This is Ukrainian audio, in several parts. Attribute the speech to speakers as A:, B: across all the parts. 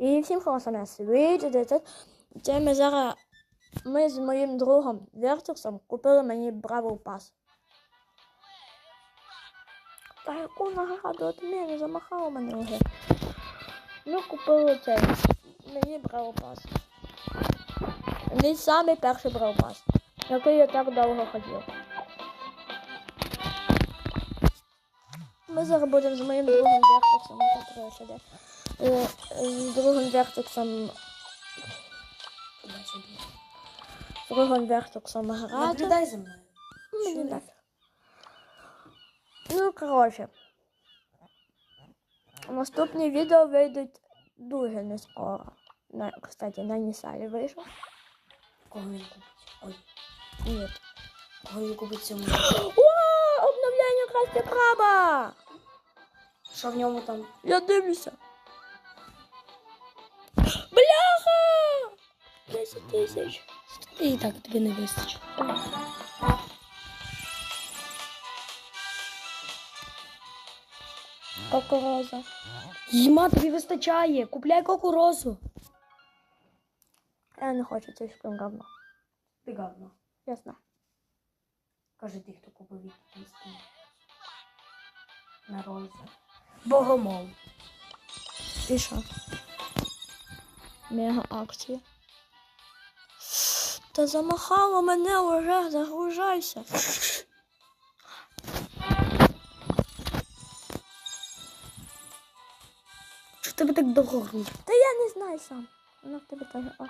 A: І всім хорошого світі. Це ми зараз ми з моїм другом Вертексом купили мені Бравл Пас. Та яку награду от мене замахало мене вже. Ми купили цей мені Бравл Пас. Мій самий перший Бравл Пас, який я так довго хотів. Ми зараз будемо з моїм другом Вертексом, де. Е, З другим Вертексом з другим Вертексом грати.
B: Наблюдай за мною.
A: Мені
B: Чую.
A: Ну, коротше. Наступні відео вийдуть дуже не скоро. На, кстати, на Нісалі вийшов.
B: Кого він купить? Ой,
A: Ні.
B: кого він купить цьому?
A: О, обновлення красти краба!
B: Що в ньому там?
A: Я дивлюся. 10 тисяч.
B: І так тобі не вистачить.
A: Кукуруза.
B: Їма тобі вистачає. Купляй кукурузу.
A: Я не хочу цей шпин говно.
B: Ти говно.
A: Ясно.
B: Каже ти, хто купив від. На розу. Богомол.
A: І що? Мега акція. Та замахало мене уже, загружайся.
B: Чого тебе так довго грузить?
A: Та я не знаю сам. Вона в тебе теж. А,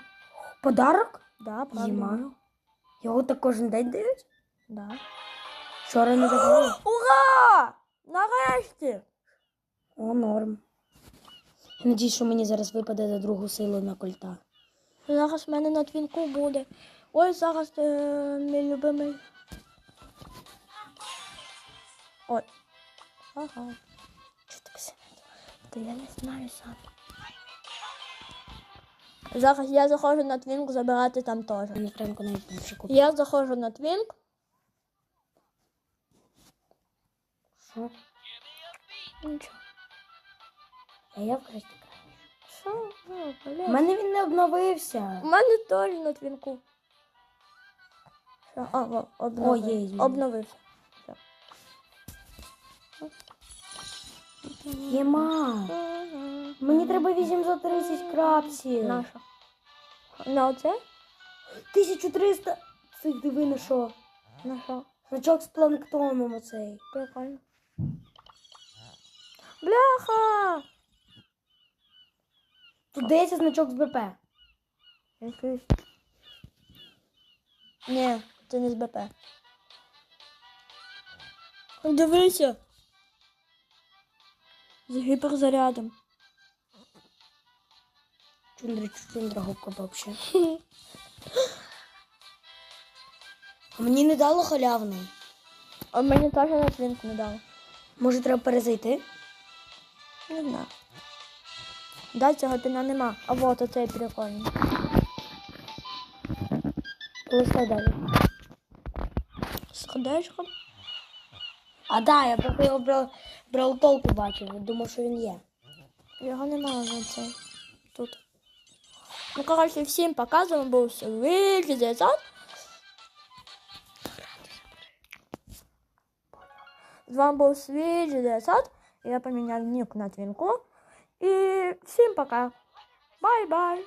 B: Подарок?
A: да, правда.
B: Його так кожен день дають?
A: Да.
B: Вчора не давали.
A: Ура! Нарешті!
B: О, норм. Я надіюсь, що мені зараз випаде на другу силу на кольта.
A: Зараз в мене на твінку буде. Ой, зараз е, мій любимий. Ой. Ага. Що так все? Та я не знаю сам. Зараз я заходжу на твінк забирати там теж.
B: Я
A: заходжу на твінк.
B: Що?
A: Нічого.
B: А я в красті
A: Що?
B: У мене він не обновився.
A: У мене теж на твінку. Що? А, о, обновив.
B: О, є, є.
A: Обновився.
B: Єма. Мені треба 830 крапсів.
A: На що? На оце?
B: 1300 цих диви на що?
A: На що?
B: Значок з планктоном оцей.
A: Прикольно. Бляха!
B: Тут 10 значок з БП.
A: Якийсь. Ні, це не з БП. Дивися. З гіперзарядом.
B: Чундра, чундра, губка вообще. А мені не дало халявний.
A: А мені теж на твінку не дали.
B: Може треба перезайти?
A: Не знаю. Да, цього піна нема. А вот оцей прикольний.
B: Листай далі.
A: Сходаєшком?
B: А да, я поки його брав, брав толку бачив, думав, що він є.
A: Його немає на цей. Тут. Ну, коротше, всім показуємо, був світлий десят. З вами був світлий десят. Я поміняв нік на твінку. І всім пока. Бай-бай.